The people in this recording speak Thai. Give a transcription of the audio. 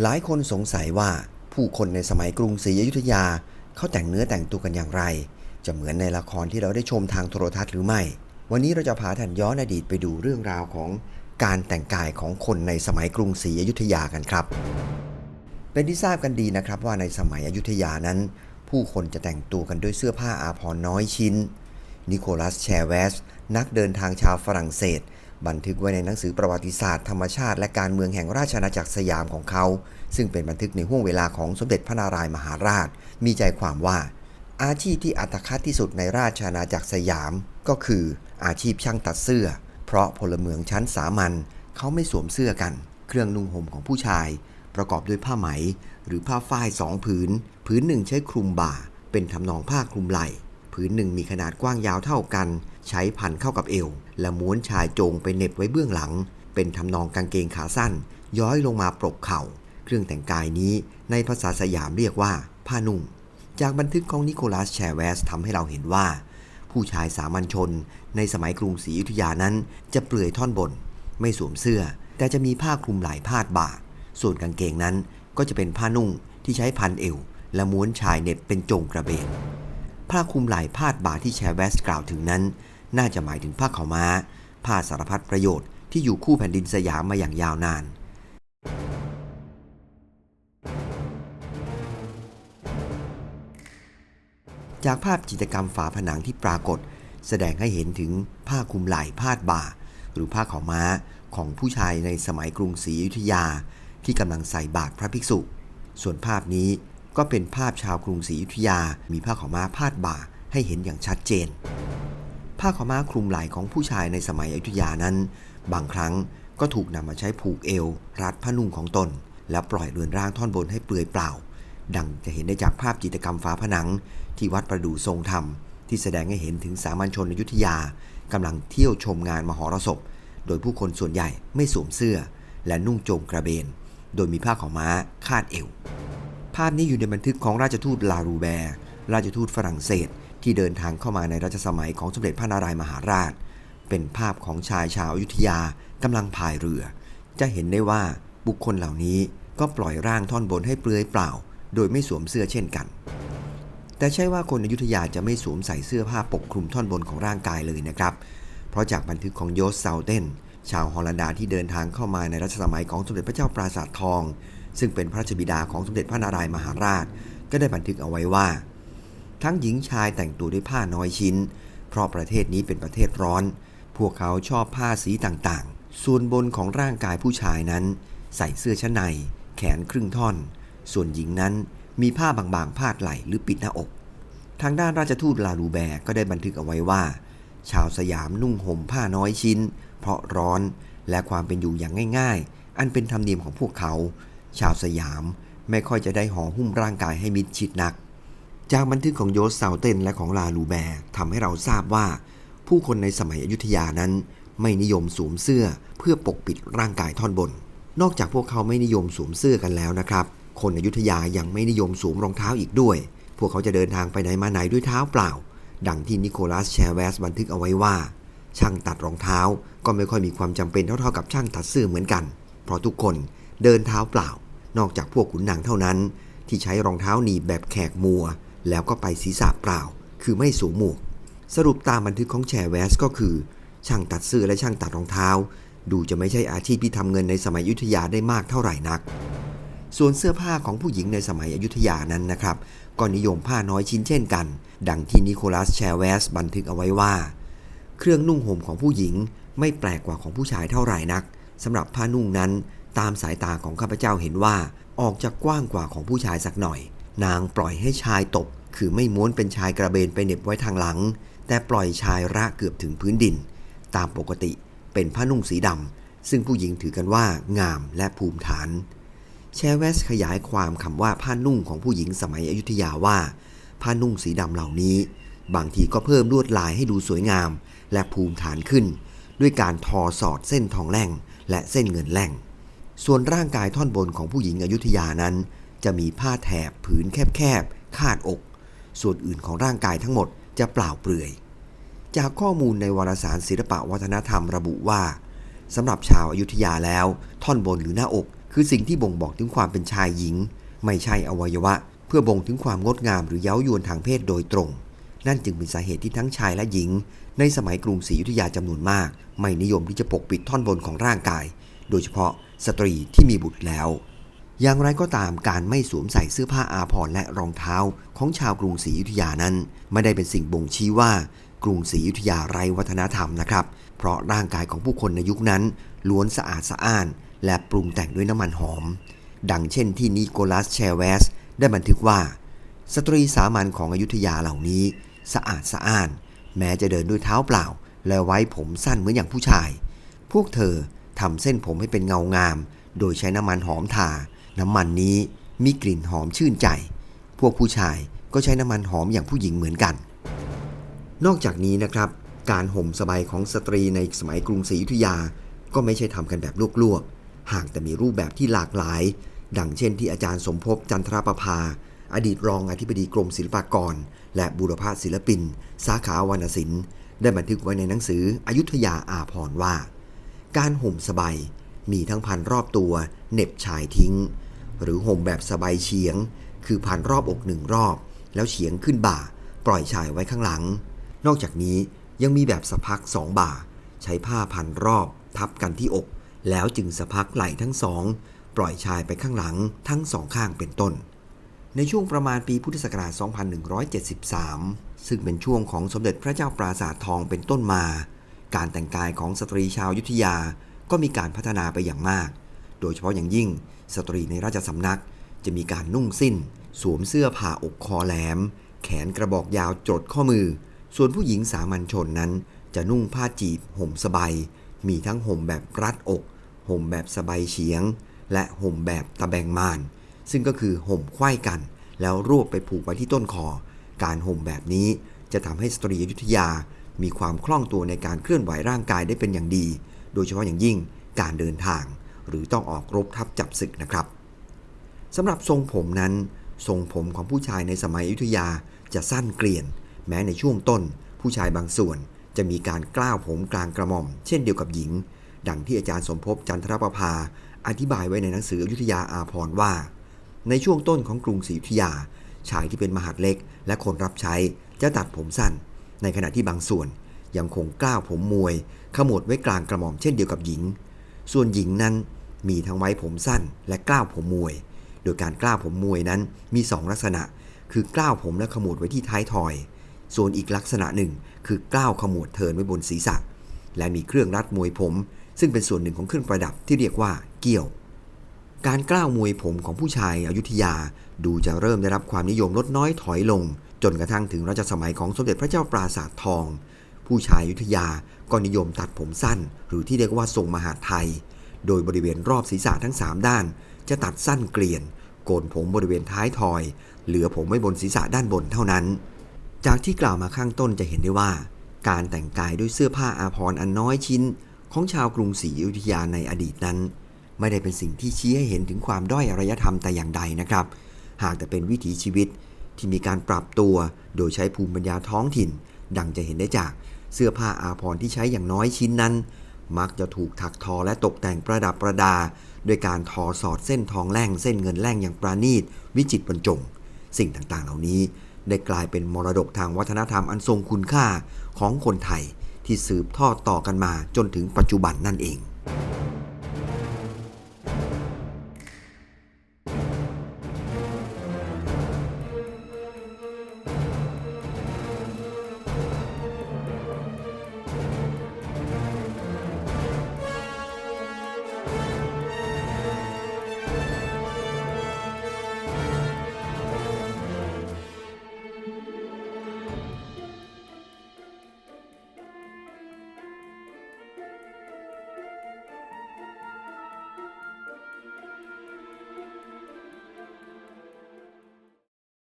หลายคนสงสัยว่าผู้คนในสมัยกรุงศรีอยุธยา เขาแต่งเนื้อแต่งตัวกันอย่างไร จะเหมือนในละครที่เราได้ชมทางโทรทัศน์หรือไม่ วันนี้เราจะพาท่านย้อนอดีตไปดูเรื่องราวของการแต่งกายของคนในสมัยกรุงศรีอยุธยากันครับ เป็นที่ทราบกันดีนะครับว่าในสมัยอยุธยานั้น ผู้คนจะแต่งตัวกันด้วยเสื้อผ้าอาภรณ์น้อยชิ้น นิโคลัสแชร์เวสนักเดินทางชาวฝรั่งเศส บันทึกไว้ในหนังสือประวัติศาสตร์ธรรมชาติและการเมืองแห่งราชอาณาจักรสยามของเขา ซึ่งเป็นบันทึกในห่วงเวลาของสมเด็จพระนารายมหาราช มีใจความว่า อาชีพที่อัตคัดที่สุดในราชอาณาจักรสยาม ก็คืออาชีพช่างตัดเสื้อ เพราะพลเมืองชั้นสามัญเขาไม่สวมเสื้อกัน เครื่องนุ่งห่มของผู้ชาย ประกอบด้วยผ้าไหม หรือผ้าฝ้ายสองผืน ผืนหนึ่งใช้คลุมบ่า เป็นทำนองผ้าคลุมไหล่ ผืนหนึ่งมีขนาดกว้างยาวเท่ากัน ใช้พันเข้ากับเอว และม้วนชายโจงไปเน็บไว้เบื้องหลัง เป็นทำนองกางเกงขาสั้น ย้อยลงมาปรกเข่า เครื่องแต่งกายนี้ในภาษาสยามเรียกว่าผ้านุ่ง จากบันทึกของนิโคลัสแชเวสทำให้เราเห็นว่า ผู้ชายสามัญชน ในสมัยกรุงศรีอยุธยานั้น จะเปลือยท่อนบน ไม่สวมเสื้อ แต่จะมีผ้าคลุมไหล่พาดบ่า ส่วนกางเกงนั้นก็จะเป็นผ้านุ่งที่ใช้พันเอว และม้วนชายเน็บเป็นจงกระเบนผ้าคลุมไหล่พาดบ่าที่แชเวสกล่าวถึงนั้น น่าจะหมายถึงผ้าขาวม้า ผ้าสารพัดประโยชน์ที่อยู่คู่แผ่นดินสยามมาอย่างยาวนาน จากภาพจิตรกรรมฝาผนังที่ปรากฏ แสดงให้เห็นถึงผ้าคลุมไหล่พาดบ่า หรือผ้าขาวม้าของผู้ชายในสมัยกรุงศรีอยุธยา ที่กำลังใส่บาตรพระภิกษุ ส่วนภาพนี้ก็เป็นภาพชาวกรุงศรีอยุธยา มีผ้าขาวม้าพาดบ่าให้เห็นอย่างชัดเจน ผ้าขาวม้าคลุมไหล่ของผู้ชายในสมัยอยุธยานั้น บางครั้งก็ถูกนำมาใช้ผูกเอว รัดผ้านุ่งของตน แล้วปล่อยเรือนร่างท่อนบนให้เปลือยเปล่า ดังจะเห็นได้จากภาพจิตรกรรมฝาผนัง ที่วัดประดู่ทรงธรรม ที่แสดงให้เห็นถึงสามัญชนอยุธยากำลังเที่ยวชมงานมหรสพ โดยผู้คนส่วนใหญ่ไม่สวมเสื้อ และนุ่งโจงกระเบน โดยมีผ้าขาวม้าคาดเอว ภาพนี้อยู่ในบันทึกของราชทูตลารูแบร์ ราชทูตฝรั่งเศส ที่เดินทางเข้ามาในรัชสมัยของสมเด็จพระนารายมหาราช เป็นภาพของชายชาวอยุธยากำลังพายเรือ จะเห็นได้ว่าบุคคลเหล่านี้ก็ปล่อยร่างท่อนบนให้เปลือยเปล่า โดยไม่สวมเสื้อเช่นกัน แต่ใช่ว่าคนอยุธยาจะไม่สวมใส่เสื้อผ้าปกคลุมท่อนบนของร่างกายเลยนะครับ เพราะจากบันทึกของโยสเซาเทนชาวฮอลันดาที่เดินทางเข้ามาในรัชสมัยของสมเด็จพระเจ้าปราสาททอง ซึ่งเป็นพระราชบิดาของสมเด็จพระนารายมหาราช ก็ได้บันทึกเอาไว้ว่า ทั้งหญิงชายแต่งตัวด้วยผ้าน้อยชิ้น เพราะประเทศนี้เป็นประเทศร้อน พวกเขาชอบผ้าสีต่างๆ ส่วนบนของร่างกายผู้ชายนั้น ใส่เสื้อชั้นใน แขนครึ่งท่อน ส่วนหญิงนั้นมีผ้าบางๆพาดไหล่หรือปิดหน้าอก ทางด้านราชทูตลาลูแบร์ก็ได้บันทึกเอาไว้ว่า ชาวสยามนุ่งห่มผ้าน้อยชิ้น เพราะร้อนและความเป็นอยู่อย่างง่าย ๆ อันเป็นธรรมเนียมของพวกเขา ชาวสยามไม่ค่อยจะได้ห่อหุ้มร่างกายให้มิดชิดนัก จากบันทึกของโยสเซาเทนและของลาลูแบร์ทำให้เราทราบว่า ผู้คนในสมัยอยุธยานั้น ไม่นิยมสวมเสื้อเพื่อปกปิดร่างกายท่อนบน นอกจากพวกเขาไม่นิยมสวมเสื้อกันแล้วนะครับ คนอยุธยายังไม่นิยมสวมรองเท้าอีกด้วย พวกเขาจะเดินทางไปไหนมาไหนด้วยเท้าเปล่า ดังที่นิโคลัสแชเวสบันทึกเอาไว้ว่า ช่างตัดรองเท้าก็ไม่ค่อยมีความจำเป็นเท่าๆกับช่างตัดเสื้อเหมือนกัน เพราะทุกคนเดินเท้าเปล่า นอกจากพวกขุนนางเท่านั้น ที่ใช้รองเท้าหนีบแบบแขกมัว แล้วก็ไปศีรษะเปล่า คือไม่สวมหมวก สรุปตามบันทึกของแชร์เวสก็คือ ช่างตัดเสื้อและช่างตัดรองเท้า ดูจะไม่ใช่อาชีพที่ทำเงินในสมัยอยุธยาได้มากเท่าไหร่นัก ส่วนเสื้อผ้าของผู้หญิงในสมัยอยุธยานั้นนะครับ ก็นิยมผ้าน้อยชิ้นเช่นกัน ดังที่นิโคลัสแชร์เวสบันทึกเอาไว้ว่า เครื่องนุ่งห่มของผู้หญิงไม่แปลกกว่าของผู้ชายเท่าไหร่นักสำหรับผ้านุ่งนั้นตามสายตาของข้าพเจ้าเห็นว่าออกจะกว้างกว่าของผู้ชายสักหน่อย นางปล่อยให้ชายตก คือไม่ม้วนเป็นชายกระเบนไปเหน็บไว้ทางหลัง แต่ปล่อยชายระเกือบถึงพื้นดิน ตามปกติเป็นผ้านุ่งสีดำ ซึ่งผู้หญิงถือกันว่างามและภูมิฐาน แชเวสขยายความคำว่าผ้านุ่งของผู้หญิงสมัยอยุธยาว่า ผ้านุ่งสีดำเหล่านี้ บางทีก็เพิ่มลวดลายให้ดูสวยงาม และภูมิฐานขึ้น ด้วยการทอสอดเส้นทองแล่งและเส้นเงินแล่ง ส่วนร่างกายท่อนบนของผู้หญิงอยุธยานั้น จะมีผ้าแถบผืนแคบๆคาดอก ส่วนอื่นของร่างกายทั้งหมดจะเปล่าเปลือย จากข้อมูลในวารสารศิลปะวัฒนธรรมระบุว่าสำหรับชาวอายุทยาแล้ว ท่อนบนหรือหน้าอก คือสิ่งที่บ่งบอกถึงความเป็นชายหญิง ไม่ใช่อวัยวะ เพื่อบ่งถึงความงดงามหรือเย้ายวนทางเพศโดยตรง นั่นจึงเป็นสาเหตุที่ทั้งชายและหญิง ในสมัยกรุงศรีอยุธยาจำนวนมาก ไม่นิยมที่จะปกปิดท่อนบนของร่างกาย โดยเฉพาะสตรีที่มีบุตรแล้ว อย่างไรก็ตามการไม่สวมใส่เสื้อผ้าอาภรณ์และรองเท้าของชาวกรุงศรีอยุธยานั้น ไม่ได้เป็นสิ่งบ่งชี้ว่า กรุงศรีอยุธยาไร้วัฒนธรรมนะครับ เพราะร่างกายของผู้คนในยุคนั้น ล้วนสะอาดสะอ้าน และปรุงแต่งด้วยน้ำมันหอม ดังเช่นที่นิโคลัสเชเวสได้บันทึกว่า สตรีสามัญของอยุธยาเหล่านี้ สะอาดสะอ้าน แม้จะเดินด้วยเท้าเปล่า และไว้ผมสั้นเหมือนอย่างผู้ชาย พวกเธอทำเส้นผมให้เป็นเงางาม โดยใช้น้ำมันหอมทา น้ำมันนี้มีกลิ่นหอมชื่นใจ พวกผู้ชายก็ใช้น้ำมันหอมอย่างผู้หญิงเหมือนกัน นอกจากนี้นะครับ การห่มสบายของสตรีในสมัยกรุงศรีอยุธยา ก็ไม่ใช่ทำกันแบบลวกๆ หากแต่มีรูปแบบที่หลากหลาย ดังเช่นที่อาจารย์สมภพจันทรประภา อดีตรองอธิบดีกรมศิลปากร และบุรพศิลปิน สาขาวรรณศิลป์ ได้บันทึกไว้ในหนังสืออยุธยาอาพรว่า การห่มสบายมีทั้งพันรอบตัว เน็บชายทิ้ง หรือห่มแบบสบายเฉียง คือพันรอบอกหนึ่งรอบ แล้วเฉียงขึ้นบ่า ปล่อยชายไว้ข้างหลัง นอกจากนี้ยังมีแบบสะพักสองบ่า ใช้ผ้าพันรอบ ทับกันที่อก แล้วจึงสะพักไหล่ทั้งสอง ปล่อยชายไปข้างหลังทั้งสองข้างเป็นต้น ในช่วงประมาณปีพุทธศักราช 2173 ซึ่งเป็นช่วงของสมเด็จพระเจ้าปราสาททองเป็นต้นมา การแต่งกายของสตรีชาวยุทธยาก็มีการพัฒนาไปอย่างมาก โดยเฉพาะอย่างยิ่ง สตรีในราชสำนักจะมีการนุ่งสิ้น สวมเสื้อผ่าอกคอแหลม แขนกระบอกยาวจดข้อมือ ส่วนผู้หญิงสามัญชนนั้น จะนุ่งผ้าจีบห่มสบายมีทั้งห่มแบบรัดอก ห่มแบบสบายเฉียง และห่มแบบตะแบงมาน ซึ่งก็คือห่มไขว้กัน แล้วรวบไปผูกไว้ที่ต้นคอ การห่มแบบนี้จะทำให้สตรีอยุธยา มีความคล่องตัวในการเคลื่อนไหวร่างกายได้เป็นอย่างดี โดยเฉพาะอย่างยิ่งการเดินทาง หรือต้องออกรบทับจับศึกนะครับสำหรับทรงผมนั้นทรงผมของผู้ชายในสมัยอยุธยาจะสั้นเกลียน แม้ในช่วงต้น ผู้ชายบางส่วนจะมีการกล้าวผมกลางกระหม่อม เช่นเดียวกับหญิง ดังที่อาจารย์สมภพจันทรประภา อธิบายไว้ในหนังสืออยุธยาอาพรว่า ในช่วงต้นของกรุงศรีอยุธยา ชายที่เป็นมหาดเล็ก และคนรับใช้จะตัดผมสั้น ในขณะที่บางส่วนยังคงกล้าวผมมวย ขมวดไว้กลางกระหม่อมเช่นเดียวกับหญิง ส่วนหญิงนั้นมีทั้งไว้ผมสั้นและกล้าวผมมวย โดยการกล้าวผมมวยนั้นมี 2 ลักษณะ คือกล้าวผมและขมวดไว้ที่ท้ายทอย ส่วนอีกลักษณะหนึ่ง คือกล้าวขมวดเทินไว้บนศีรษะ และมีเครื่องรัดมวยผม ซึ่งเป็นส่วนหนึ่งของเครื่องประดับที่เรียกว่าเกี้ยว การกล้าวมวยผมของผู้ชายอายุทยาดูจะเริ่มได้รับความนิยมลดน้อยถอยลง จนกระทั่งถึงรัชสมัยของสมเด็จพระเจ้าปราสาททอง ผู้ชายยุทธยาก็นิยมตัดผมสั้น หรือที่เรียกว่าทรงมหาไทย โดยบริเวณรอบศีรษะทั้ง 3 ด้าน จะตัดสั้นเกลียน โกนผมบริเวณท้ายทอย เหลือผมไว้บนศีรษะด้านบนเท่านั้น จากที่กล่าวมาข้างต้นจะเห็นได้ว่า การแต่งกายด้วยเสื้อผ้าอาภรณ์อันน้อยชิ้น ของชาวกรุงศรีอยุธยาในอดีตนั้น ไม่ได้เป็นสิ่งที่ชี้ให้เห็นถึงความด้อยอารยธรรมแต่อย่างใดนะครับ หากแต่เป็นวิถีชีวิตที่มีการปรับตัว โดยใช้ภูมิปัญญาท้องถิ่น ดังจะเห็นได้จาก เสื้อผ้าอาภรณ์ที่ใช้อย่างน้อยชิ้นนั้น มักจะถูกถักทอและตกแต่งประดับประดา ด้วยการทอสอดเส้นทองแล่งเส้นเงินแล่งอย่างประณีต วิจิตรบรรจง สิ่งต่างๆ เหล่านี้ได้กลายเป็นมรดกทางวัฒนธรรมอันทรงคุณค่าของคนไทยที่สืบทอดต่อกันมาจนถึงปัจจุบันนั่นเอง